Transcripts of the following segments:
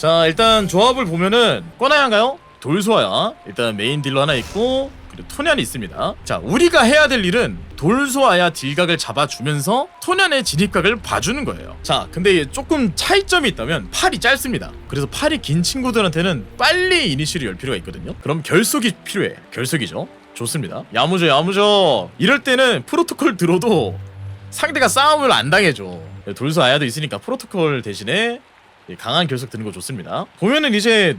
자 일단 조합을 보면은 꺼나야인가요? 돌소아야. 일단 메인 딜러 하나 있고 그리고 토년이 있습니다. 자 우리가 해야 될 일은 돌소아야 딜각을 잡아주면서 토년의 진입각을 봐주는 거예요. 자 근데 조금 차이점이 있다면 팔이 짧습니다. 그래서 팔이 긴 친구들한테는 빨리 이니시를 열 필요가 있거든요. 그럼 결속이 필요해. 결속이죠. 좋습니다. 야무져 야무져. 이럴 때는 프로토콜 들어도 상대가 싸움을 안 당해줘. 돌소 아야도 있으니까 프로토콜 대신에 예, 강한 결석 드는 거 좋습니다. 보면은 이제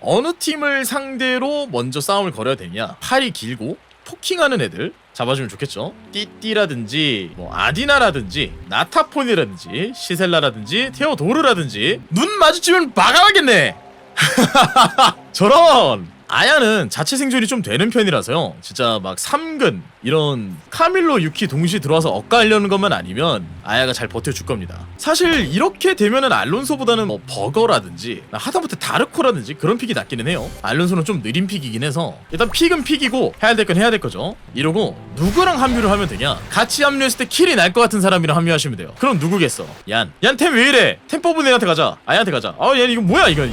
어느 팀을 상대로 먼저 싸움을 걸어야 되냐? 팔이 길고 포킹하는 애들 잡아주면 좋겠죠. 띠띠라든지 뭐 아디나라든지 나타폰이라든지 시셀라라든지 테오도르라든지 눈 마주치면 막아야겠네. 저런 아야는 자체 생존이 좀 되는 편이라서요. 진짜 막 3근 이런 카밀로 유키 동시 들어와서 엇갈려는 것만 아니면 아야가 잘 버텨줄 겁니다. 사실 이렇게 되면은 알론소보다는 뭐 버거라든지 하다못해 다르코라든지 그런 픽이 낫기는 해요. 알론소는 좀 느린 픽이긴 해서 일단 픽은 픽이고 해야 될 건 해야 될 거죠. 이러고 누구랑 합류를 하면 되냐? 같이 합류했을 때 킬이 날 것 같은 사람이랑 합류하시면 돼요. 그럼 누구겠어? 얀. 얀 템 왜 이래? 템 뽑은 애한테 가자. 아야한테 가자. 아, 얘 이거 뭐야 이거.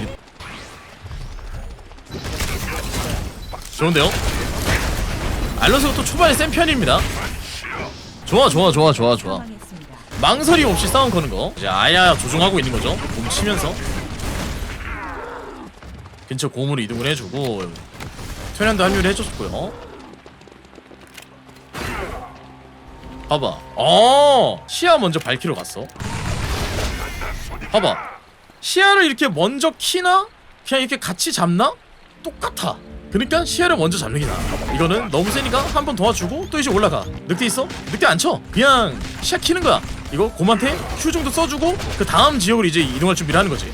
좋은데요? 알론소가 또 초반에 센 편입니다. 좋아 좋아 좋아 좋아 좋아. 망설임 없이 싸움 거는 거. 이제 아야 조종하고 있는 거죠. 공 치면서 근처 고음으로 이동을 해주고 퇴련도 합류를 해줬고요. 봐봐. 어 시야 먼저 밝히러 갔어. 봐봐. 시야를 이렇게 먼저 키나 그냥 이렇게 같이 잡나 똑같아. 그러니까 시야를 먼저 잡는 게 나아. 이거는 너무 세니까 한 번 도와주고 또 이제 올라가. 늑대 있어? 늑대 안 쳐. 그냥 시야 키는 거야. 이거 곰한테 휴 정도 써주고 그 다음 지역으로 이제 이동할 준비를 하는 거지.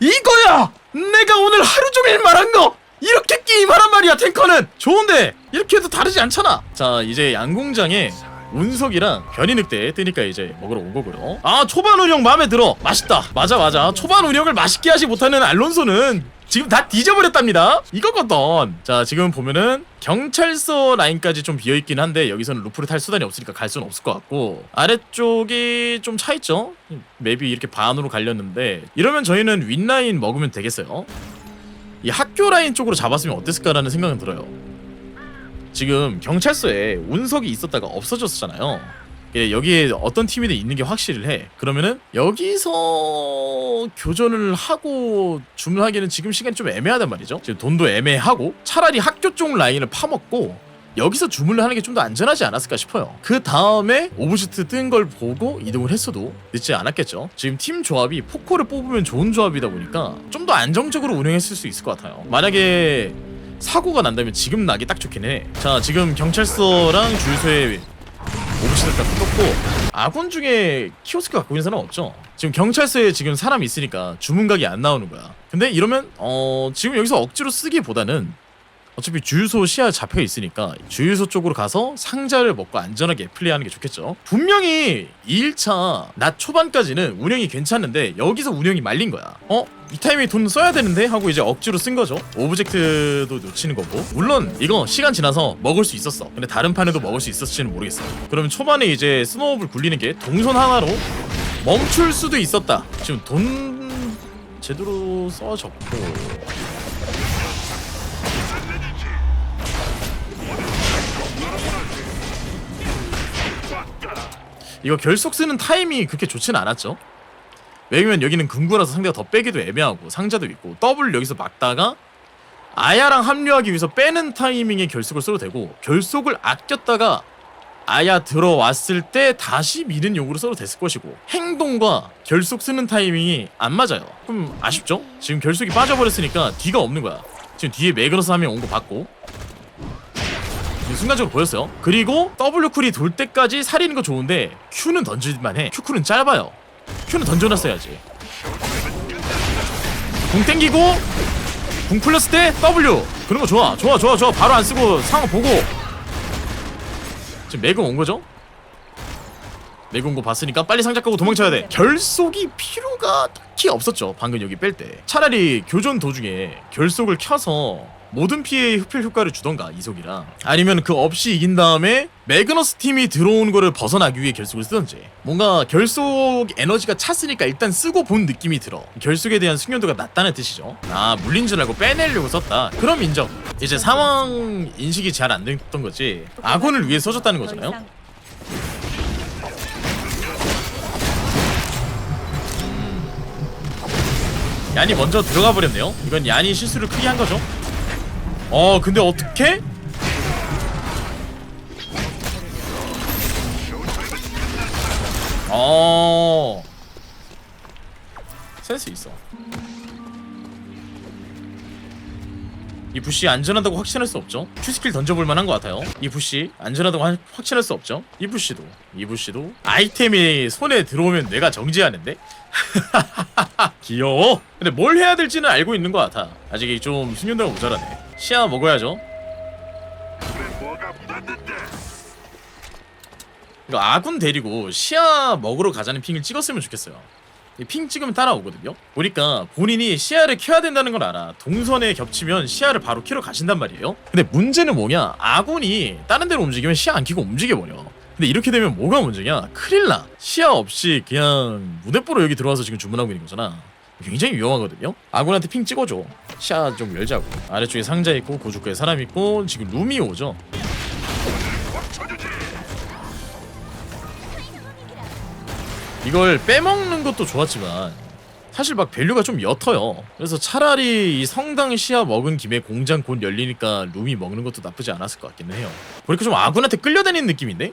이거야! 내가 오늘 하루 종일 말한 거! 이렇게 게임하란 말이야 탱커는! 좋은데 이렇게 해도 다르지 않잖아 자 이제 양궁장에 운석이랑 변이 늑대 뜨니까 이제 먹으러 온 거고요 아 초반 운영 마음에 들어 맛있다 맞아 맞아 초반 운영을 맛있게 하지 못하는 알론소는 지금 다 뒤져버렸답니다 이거거든 자 지금 보면은 경찰서 라인까지 좀 비어있긴 한데 여기서는 루프를 탈 수단이 없으니까 갈 수는 없을 것 같고 아래쪽이 좀 차있죠 맵이 이렇게 반으로 갈렸는데 이러면 저희는 윗라인 먹으면 되겠어요 이 학교 라인 쪽으로 잡았으면 어땠을까라는 생각은 들어요. 지금 경찰서에 운석이 있었다가 없어졌잖아요. 예, 여기에 어떤 팀이든 있는 게 확실을 해. 그러면은 여기서 교전을 하고 주문하기에는 지금 시간이 좀 애매하단 말이죠. 지금 돈도 애매하고 차라리 학교 쪽 라인을 파먹고 여기서 주문을 하는 게 좀 더 안전하지 않았을까 싶어요. 그 다음에 오브시트 뜬 걸 보고 이동을 했어도 늦지 않았겠죠. 지금 팀 조합이 포코를 뽑으면 좋은 조합이다 보니까 좀 더 안정적으로 운영했을 수 있을 것 같아요. 만약에 사고가 난다면 지금 나기 딱 좋긴 해. 자, 지금 경찰서랑 주유소에 오브시트 다 뜯었고 아군 중에 키오스크 갖고 있는 사람 없죠? 지금 경찰서에 지금 사람이 있으니까 주문각이 안 나오는 거야. 근데 이러면 어 지금 여기서 억지로 쓰기보다는 어차피 주유소 시야 잡혀 있으니까 주유소 쪽으로 가서 상자를 먹고 안전하게 플레이하는 게 좋겠죠. 분명히 2일차 낮 초반까지는 운영이 괜찮은데 여기서 운영이 말린 거야. 어? 이 타이밍에 돈 써야 되는데 하고 이제 억지로 쓴 거죠. 오브젝트도 놓치는 거고. 물론 이거 시간 지나서 먹을 수 있었어. 근데 다른 판에도 먹을 수 있었을지는 모르겠어. 그러면 초반에 이제 스노우업을 굴리는 게 동선 하나로 멈출 수도 있었다. 지금 돈 제대로 써졌고 이거 결속 쓰는 타이밍이 그렇게 좋지는 않았죠. 왜냐면 여기는 금구라서 상대가 더 빼기도 애매하고 상자도 있고 더블 여기서 막다가 아야랑 합류하기 위해서 빼는 타이밍에 결속을 써도 되고 결속을 아꼈다가 아야 들어왔을 때 다시 미는 용으로 써도 됐을 것이고 행동과 결속 쓰는 타이밍이 안 맞아요. 그럼 아쉽죠? 지금 결속이 빠져버렸으니까 뒤가 없는 거야. 지금 뒤에 매그너스 한 명 온 거 봤고 순간적으로 보였어요. 그리고 W 쿨이 돌 때까지 살리는 거 좋은데 Q는 던질만 해. Q 쿨은 짧아요. Q는 던져놨어야지. 궁 땡기고 궁 풀렸을 때 W 그런 거 좋아. 좋아 좋아 좋아. 바로 안 쓰고 상황 보고 지금 매그 온 거죠? 거 봤으니까 빨리 상자 끄고 도망쳐야 돼. 결속이 필요가 딱히 없었죠 방금 여기 뺄 때. 차라리 교전 도중에 결속을 켜서 모든 피해에 흡혈 효과를 주던가 이속이랑. 아니면 그 없이 이긴 다음에 매그너스 팀이 들어온 거를 벗어나기 위해 결속을 쓰던지. 뭔가 결속 에너지가 찼으니까 일단 쓰고 본 느낌이 들어. 결속에 대한 숙련도가 낮다는 뜻이죠. 아 물린 줄 알고 빼내려고 썼다. 그럼 인정. 이제 상황 인식이 잘 안 됐던 거지. 아군을 위해 써줬다는 더 거잖아요 얀이 먼저 들어가 버렸네요. 이건 얀이 실수를 크게 한 거죠. 어, 근데 어떻게? 어. 센스 있어. 이 부시 안전하다고 확신할 수 없죠. 큐스킬 던져볼 만한 것 같아요. 이 부시 안전하다고 하- 확신할 수 없죠. 이 부시도, 이 부시도 아이템이 손에 들어오면 내가 정지하는데. 귀여워. 근데 뭘 해야 될지는 알고 있는 것 같아. 아직 좀 숙련도가 모자라네. 시야 먹어야죠. 아군 데리고 시야 먹으러 가자는 핑을 찍었으면 좋겠어요. 이핑 찍으면 따라오거든요. 보니까 본인이 시야를 켜야 된다는 걸 알아. 동선에 겹치면 시야를 바로 켜러 가신단 말이에요. 근데 문제는 뭐냐? 아군이 다른 데로 움직이면 시야 안 켜고 움직여버려. 근데 이렇게 되면 뭐가 문제냐? 큰일 나. 시야 없이 그냥 무대뽀로 여기 들어와서 지금 주문하고 있는 거잖아. 굉장히 위험하거든요. 아군한테 핑 찍어줘. 시야 좀 열자고. 아래쪽에 상자 있고 고주가에 사람 있고 지금 룸이 오죠. 이걸 빼먹는 것도 좋았지만 사실 막 밸류가 좀 옅어요. 그래서 차라리 이 성당 시야 먹은 김에 공장 곧 열리니까 룸이 먹는 것도 나쁘지 않았을 것 같기는 해요. 보니까 좀 아군한테 끌려다니는 느낌인데?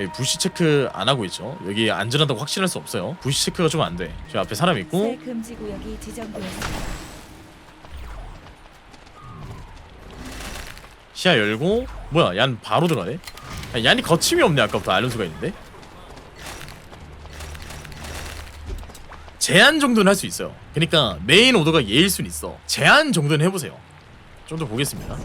여기 부시 체크 안 하고 있죠. 여기 안전하다고 확신할 수 없어요. 부시 체크가 좀 안 돼. 저 앞에 사람 있고. 시야 열고 뭐야 얀 바로 들어가네. 야, 얀이 거침이 없네 아까부터 알론소가 있는데. 제한 정도는 할 수 있어요. 그러니까 메인 오더가 얘일 순 있어. 제한 정도는 해보세요. 좀 더 보겠습니다.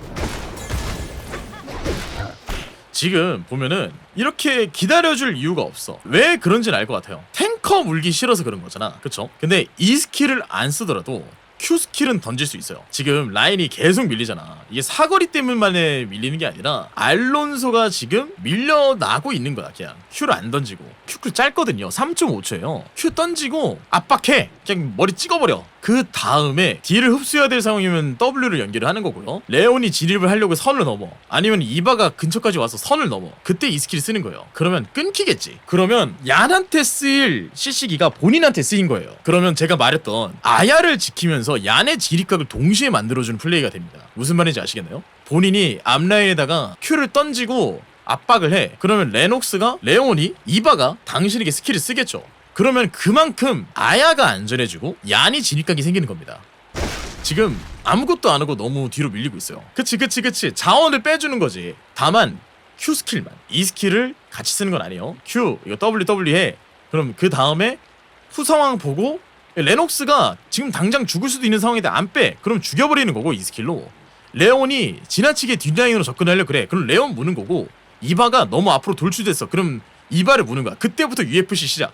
지금 보면은 이렇게 기다려줄 이유가 없어. 왜 그런지는 알 것 같아요. 탱커 물기 싫어서 그런 거잖아. 그쵸? 근데 이 스킬을 안 쓰더라도 Q 스킬은 던질 수 있어요. 지금 라인이 계속 밀리잖아. 이게 사거리 때문만에 밀리는 게 아니라 알론소가 지금 밀려나고 있는 거야. 그냥 Q를 안 던지고 Q 짧거든요. 3.5초예요. Q 던지고 압박해. 그냥 머리 찍어버려. 그 다음에 D를 흡수해야 될 상황이면 W를 연결을 하는 거고요. 레온이 진입을 하려고 선을 넘어. 아니면 이바가 근처까지 와서 선을 넘어. 그때 이 스킬을 쓰는 거예요. 그러면 끊기겠지. 그러면 얀한테 쓰일 CC기가 본인한테 쓰인 거예요. 그러면 제가 말했던 아야를 지키면서 얀의 지립각을 동시에 만들어주는 플레이가 됩니다. 무슨 말인지 아시겠나요? 본인이 앞라인에다가 Q를 던지고 압박을 해. 그러면 레녹스가 레온이 이바가 당신에게 스킬을 쓰겠죠. 그러면 그만큼 아야가 안전해지고 얀이 진입각이 생기는 겁니다. 지금 아무것도 안 하고 너무 뒤로 밀리고 있어요. 그치 그치 그치 자원을 빼주는 거지. 다만 Q 스킬만 이 스킬을 같이 쓰는 건 아니에요. Q 이거 WW 해. 그럼 그 다음에 후 상황 보고 레녹스가 지금 당장 죽을 수도 있는 상황인데 안 빼. 그럼 죽여버리는 거고 이 스킬로. 레온이 지나치게 뒷라인으로 접근하려 그래. 그럼 레온 무는 거고 이바가 너무 앞으로 돌출됐어. 그럼 이바를 무는 거야. 그때부터 UFC 시작.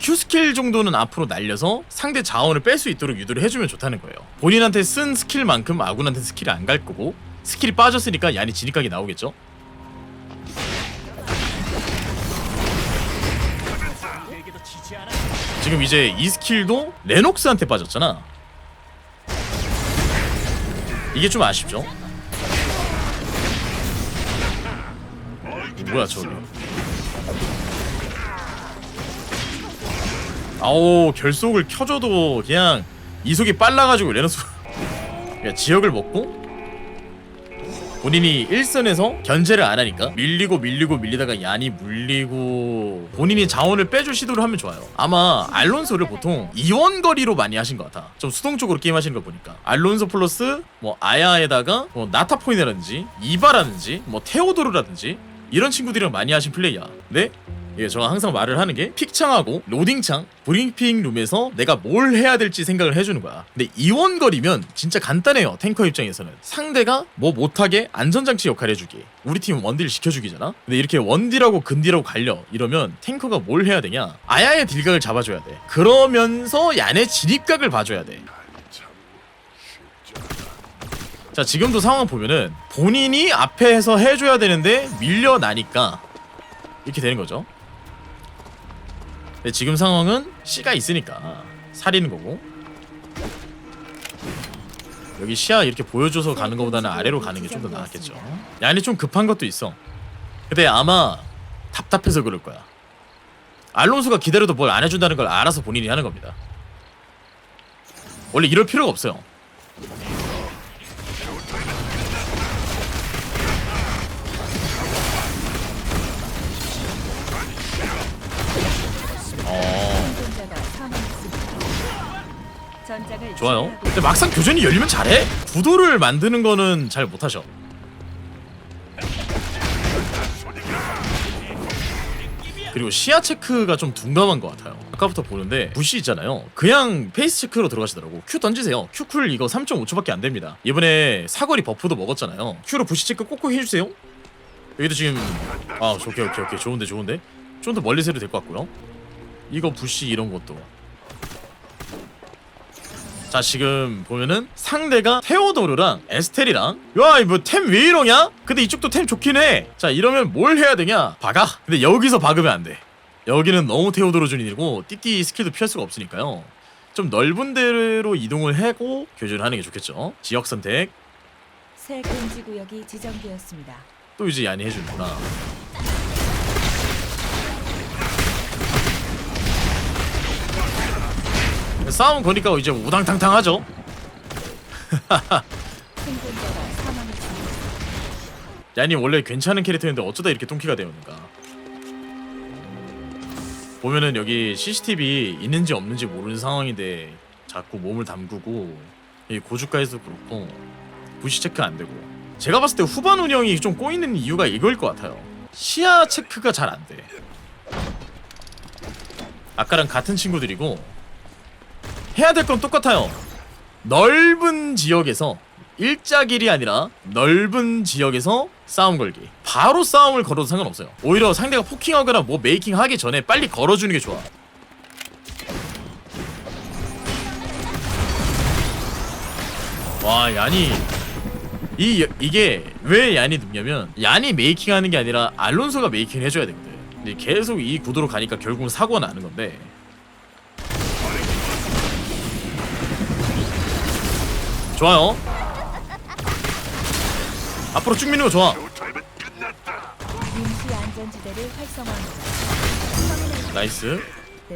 Q 스킬 정도는 앞으로 날려서 상대 자원을 뺄 수 있도록 유도를 해주면 좋다는 거예요. 본인한테 쓴 스킬만큼 아군한테 스킬이 안 갈 거고 스킬이 빠졌으니까 얀이 진입각이 나오겠죠. 지금 이제 이 스킬도 레녹스한테 빠졌잖아. 이게 좀 아쉽죠. 뭐야 저기. 아오 결속을 켜줘도 그냥 이속이 빨라가지고 레너스 그냥 지역을 먹고 본인이 일선에서 견제를 안 하니까 밀리고 밀리고 밀리다가 얀이 물리고 본인이 자원을 빼줄 시도를 하면 좋아요. 아마 알론소를 보통 이원거리로 많이 하신 것 같아. 좀 수동적으로 게임하시는 거 보니까. 알론소 플러스 뭐 아야에다가 뭐 나타포인이라든지 이바라든지 뭐 테오도르라든지 이런 친구들이랑 많이 하신 플레이야. 네? 예, 제가 항상 말을 하는 게 픽창하고 로딩창, 브리핑 룸에서 내가 뭘 해야 될지 생각을 해주는 거야. 근데 이원거리면 진짜 간단해요. 탱커 입장에서는 상대가 뭐 못하게 안전장치 역할 해주기. 우리 팀은 원딜 시켜주기잖아. 근데 이렇게 원딜하고 근딜하고 갈려 이러면 탱커가 뭘 해야 되냐? 아야의 딜각을 잡아줘야 돼. 그러면서 얀의 진입각을 봐줘야 돼. 자 지금도 상황 보면은 본인이 앞에서 해줘야 되는데 밀려나니까 이렇게 되는 거죠. 근데 지금 상황은 C가 있으니까 살리는 거고 여기 시야 이렇게 보여줘서 가는 것보다는 아래로 가는 게 좀 더 나았겠죠. 야니 좀 급한 것도 있어. 근데 아마 답답해서 그럴 거야. 알론소가 기다려도 뭘 안 해준다는 걸 알아서 본인이 하는 겁니다. 원래 이럴 필요가 없어요. 좋아요. 근데 막상 교전이 열리면 잘해. 구도를 만드는 거는 잘 못하셔. 그리고 시야 체크가 좀 둔감한 것 같아요. 아까부터 보는데 부시 있잖아요. 그냥 페이스 체크로 들어가시더라고. 큐 던지세요. 큐쿨 이거 3.5초밖에 안 됩니다. 이번에 사거리 버프도 먹었잖아요. 큐로 부시 체크 꼭꼭 해주세요. 여기도 지금 아 오케이 오케이 오케이 좋은데 좋은데 좀 더 멀리서 해도 될 것 같고요. 이거 부시 이런 것도 자 지금 보면은 상대가 테오도르랑 에스텔이랑 야뭐템 왜 이러냐? 근데 이쪽도 템 좋긴 해자 이러면 뭘 해야 되냐? 박아. 근데 여기서 박으면 안돼. 여기는 너무 테오도르 준이고 띠띠 스킬도 피할 수가 없으니까요. 좀 넓은 데로 이동을 하고 교전을 하는 게 좋겠죠. 지역 선택. 새 금지 구역이 지정되었습니다. 또 이제 야니 해주는구나 싸움 거니까 이제 우당탕탕하죠. 야니 원래 괜찮은 캐릭터였는데 어쩌다 이렇게 똥키가 되었는가? 보면은 여기 CCTV 있는지 없는지 모르는 상황인데 자꾸 몸을 담그고 이 고주가에서 그렇고 부시 체크 안 되고. 제가 봤을 때 후반 운영이 좀 꼬이는 이유가 이거일 것 같아요. 시야 체크가 잘 안 돼. 아까랑 같은 친구들이고 해야 될 건 똑같아요 넓은 지역에서 일자길이 아니라 넓은 지역에서 싸움 걸기. 바로 싸움을 걸어도 상관없어요. 오히려 상대가 포킹하거나 뭐 메이킹 하기 전에 빨리 걸어주는 게 좋아. 와 야니 이 이게 왜 야니 눕냐면 야니 메이킹 하는 게 아니라 알론소가 메이킹 해줘야 되거든. 근데 계속 이 구도로 가니까 결국은 사고가 나는 건데. 좋아요. 앞으로 쭉 미는 거 좋아. 나이스.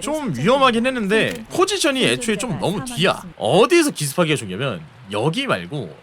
좀 위험하긴 했는데 포지션이 애초에 좀 너무 뒤야. 어디에서 기습하기가 좋냐면 여기 말고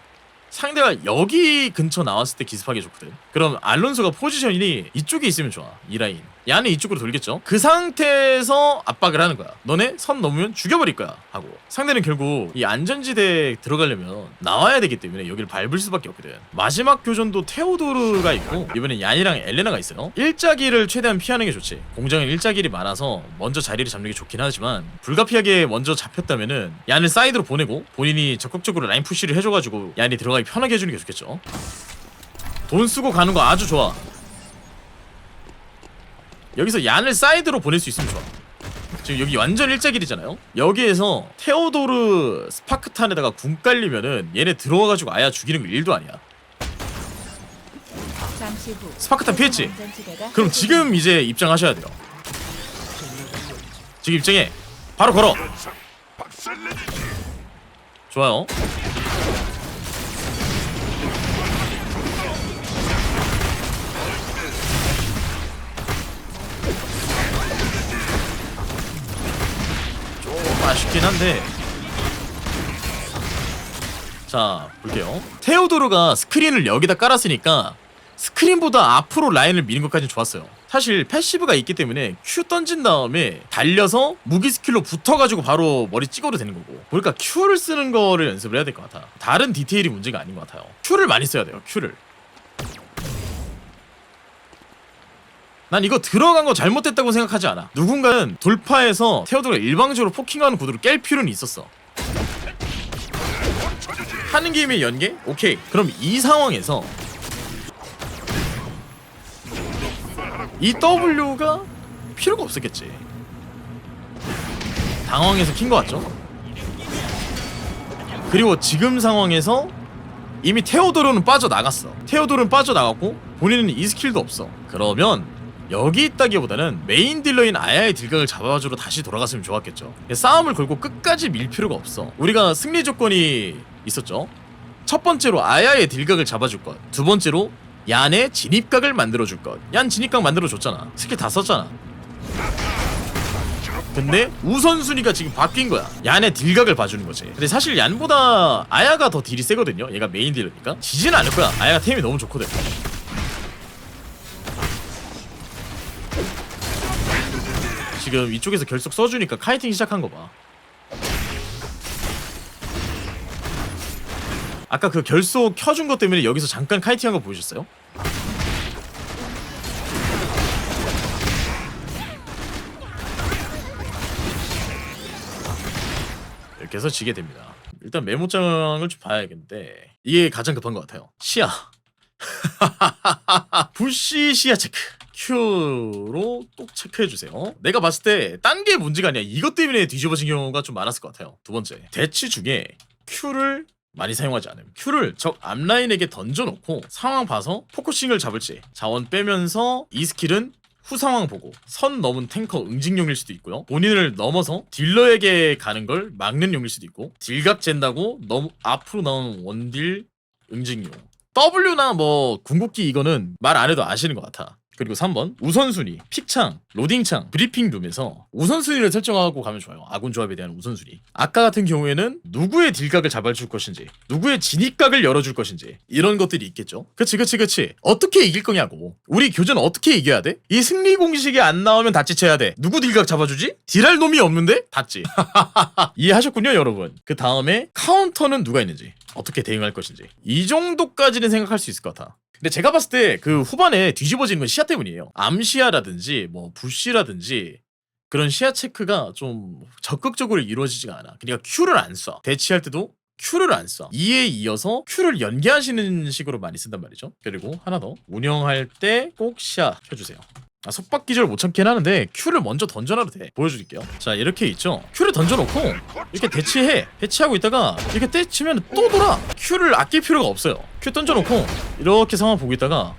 상대가 여기 근처 나왔을 때 기습하기 좋거든. 그럼 알론소가 포지션이 이쪽에 있으면 좋아. 이 라인. 야는 이쪽으로 돌겠죠. 그 상태에서 압박을 하는 거야. 너네 선 넘으면 죽여버릴 거야. 하고 상대는 결국 이 안전지대에 들어가려면 나와야 되기 때문에 여기를 밟을 수밖에 없거든. 마지막 교전도 테오도르가 있고 이번엔 얀이랑 엘레나가 있어요. 일자기를 최대한 피하는 게 좋지. 공장은 일자길이 많아서 먼저 자리를 잡는 게 좋긴 하지만 불가피하게 먼저 잡혔다면은 얀을 사이드로 보내고 본인이 적극적으로 라인 푸시를 해줘가지고 얀이 들어가기 편하게 해주는 게 좋겠죠. 돈 쓰고 가는 거 아주 좋아. 여기서 얀을 사이드로 보낼 수 있으면 좋아. 지금 여기 완전 일자길이잖아요. 여기에서 테오도르 스파크탄에다가 궁 깔리면은 얘네 들어와가지고 아야 죽이는 거 일도 아니야. 스파크탄 피했지? 그럼 지금 이제 입장하셔야 돼요. 지금 입장해. 바로 걸어. 좋아요. 아쉽긴 한데. 자, 볼게요. 테오도르가 스크린을 여기다 깔았으니까 스크린보다 앞으로 라인을 미는 것까지 좋았어요. 사실 패시브가 있기 때문에 Q 던진 다음에 달려서 무기 스킬로 붙어가지고 바로 머리 찍어도 되는 거고. 그러니까 Q를 쓰는 거를 연습을 해야 될 것 같아. 다른 디테일이 문제가 아닌 것 같아요. Q를 많이 써야 돼요. Q를. 난 이거 들어간 거 잘못됐다고 생각하지 않아. 누군가는 돌파해서 테오도가 일방적으로 포킹하는 구도를 깰 필요는 있었어. 하는 게임의 연계? 오케이. 그럼 이 상황에서 이 W가 필요가 없었겠지. 당황해서 킨거 같죠? 그리고 지금 상황에서 이미 테오도르는 빠져나갔어. 테오도르는 빠져나갔고 본인은 이 스킬도 없어. 그러면 여기 있다기보다는 메인 딜러인 아야의 딜각을 잡아주러 다시 돌아갔으면 좋았겠죠 싸움을 걸고 끝까지 밀 필요가 없어 우리가 승리 조건이 있었죠 첫 번째로 아야의 딜각을 잡아줄 것두 번째로 얀의 진입각을 만들어줄 것얀 진입각 만들어줬잖아 스킬 다 썼잖아 근데 우선순위가 지금 바뀐 거야. 얀의 딜각을 봐주는 거지. 근데 사실 얀보다 아야가 더 딜이 세거든요. 얘가 메인 딜러니까. 지진 않을 거야. 아야가 템이 너무 좋거든. 지금 이쪽에서 결속 써주니까 카이팅 시작한 거 봐. 아까 그 결속 켜준 것 때문에 여기서 잠깐 카이팅한 거 보여줬어요? 이렇게 해서 지게 됩니다. 일단 메모장을 좀 봐야겠는데 이게 가장 급한 것 같아요. 시야. 불시 시야 체크. Q로 똑 체크해 주세요. 내가 봤을 때 딴 게 문제가 아니야. 이것 때문에 뒤집어진 경우가 좀 많았을 것 같아요. 두 번째, 대치 중에 Q를 많이 사용하지 않음. Q를 적 앞라인에게 던져놓고 상황 봐서 포커싱을 잡을지 자원 빼면서 이 스킬은 후 상황 보고 선 넘은 탱커 응징용일 수도 있고요. 본인을 넘어서 딜러에게 가는 걸 막는 용일 수도 있고 딜각 잰다고 너무 앞으로 나오는 원딜 응징용. W나 뭐 궁극기 이거는 말 안 해도 아시는 것 같아. 그리고 3번 우선순위, 픽창, 로딩창, 브리핑 룸에서 우선순위를 설정하고 가면 좋아요. 아군 조합에 대한 우선순위. 아까 같은 경우에는 누구의 딜각을 잡아줄 것인지, 누구의 진입각을 열어줄 것인지 이런 것들이 있겠죠. 그치 그치 그치. 어떻게 이길 거냐고. 우리 교전 어떻게 이겨야 돼? 이 승리 공식이 안 나오면 다치쳐야 돼. 누구 딜각 잡아주지? 딜할 놈이 없는데? 닿지. 이해하셨군요 여러분. 그 다음에 카운터는 누가 있는지. 어떻게 대응할 것인지 이 정도까지는 생각할 수 있을 것 같아. 근데 제가 봤을 때 그 후반에 뒤집어지는 건 시야 때문이에요. 암시야라든지 뭐 부시라든지 그런 시야 체크가 좀 적극적으로 이루어지지가 않아. 그러니까 Q를 안 써. 대치할 때도 Q를 안 써. 이에 이어서 Q를 연계하시는 식으로 많이 쓴단 말이죠. 그리고 하나 더 운영할 때 꼭 시야 켜주세요. 아, 속박 기절 못 참긴 하는데 Q를 먼저 던져놔도 돼. 보여드릴게요. 자 이렇게 있죠. Q를 던져놓고 이렇게 대치해. 대치하고 있다가 이렇게 때치면 또 돌아. Q를 아낄 필요가 없어요. Q 던져놓고 이렇게 상황 보고 있다가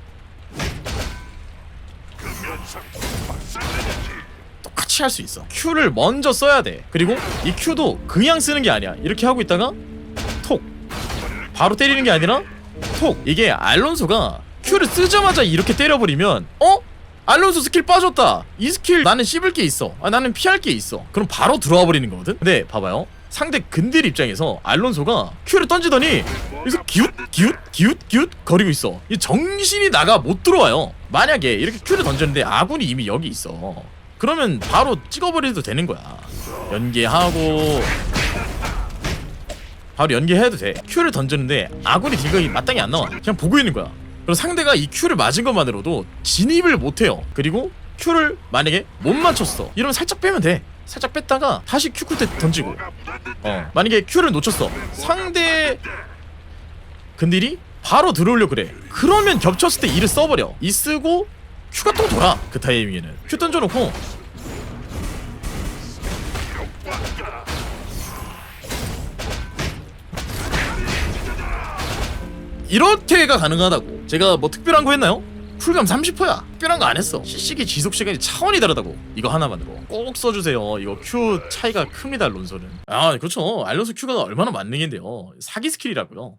똑같이 할 수 있어. Q를 먼저 써야 돼. 그리고 이 Q도 그냥 쓰는 게 아니야. 이렇게 하고 있다가 톡 바로 때리는 게 아니라 톡 이게 알론소가 Q를 쓰자마자 이렇게 때려버리면 어? 알론소 스킬 빠졌다. 이 스킬 나는 씹을 게 있어. 아, 나는 피할 게 있어. 그럼 바로 들어와 버리는 거거든? 근데 봐봐요. 상대 근딜 입장에서 알론소가 Q를 던지더니 여기서 기웃 기웃 기웃 기웃 거리고 있어. 이 정신이 나가 못 들어와요. 만약에 이렇게 Q를 던졌는데 아군이 이미 여기 있어. 그러면 바로 찍어버려도 되는 거야. 연계하고. 바로 연계해도 돼. Q를 던졌는데 아군이 딜각이 마땅히 안 나와. 그냥 보고 있는 거야. 그리고 상대가 이 Q를 맞은 것만으로도 진입을 못 해요. 그리고 Q를 만약에 못 맞췄어. 이러면 살짝 빼면 돼. 살짝 뺐다가 다시 Q 쿨때 던지고. 어. 만약에 Q를 놓쳤어. 상대 근딜이 바로 들어오려 그래. 그러면 겹쳤을 때 이를 써버려. 이 쓰고 Q가 또 돌아. 그 타이밍에는 Q 던져놓고 이렇게가 가능하다고 제가 뭐 특별한 거 했나요? 쿨감 30%야. 특별한 거 안 했어. CC기 지속 시간이 차원이 다르다고. 이거 하나만으로. 꼭 써주세요. 이거 Q 차이가 큽니다 론소는. 아 그렇죠. 알론소 Q가 얼마나 만능인데요. 사기 스킬이라고요